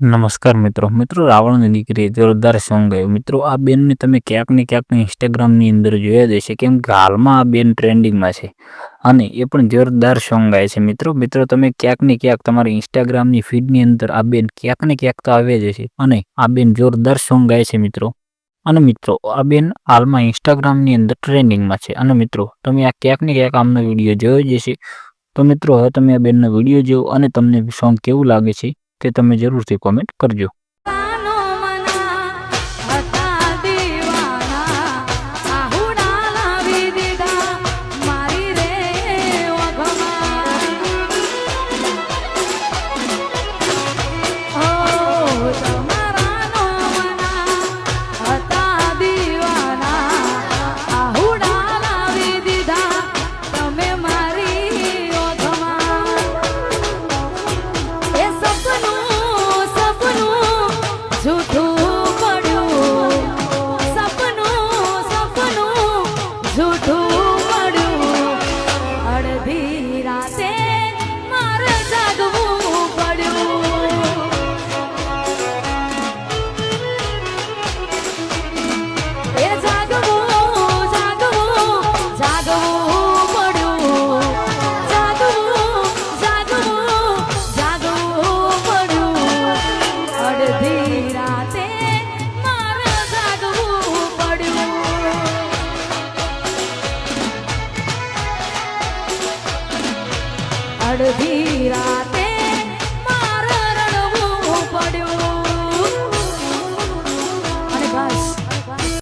નમસ્કાર મિત્રો. મિત્રો, રાવણની દીકરી જોરદાર સોંગ ગયું. મિત્રો, આ બેનને તમે ક્યાંક ને ક્યાંક ઇન્સ્ટાગ્રામની અંદર જોયા જ હશે કેમ કે હાલમાં આ બેન ટ્રેન્ડિંગમાં છે અને એ પણ જોરદાર સોંગ ગાય છે. મિત્રો મિત્રો, તમે ક્યાંક ને ક્યાંક તમારી ઇન્સ્ટાગ્રામની ફીડની અંદર આ બેન ક્યાંક ને ક્યાંક તો આવે જ હશે અને આ બેન જોરદાર સોંગ ગાય છે, મિત્રો. અને મિત્રો, આ બેન હાલમાં ઇન્સ્ટાગ્રામની અંદર ટ્રેન્ડિંગમાં છે. અને મિત્રો, તમે આ ક્યાંક ને ક્યાંક આમનો વીડિયો જોયો જ હશે. તો મિત્રો, હવે તમે આ બેનનો વીડિયો જોવો અને તમને સોંગ કેવું લાગે છે તે તમે જરૂરથી કોમેન્ટ કરજો. અડધી રાત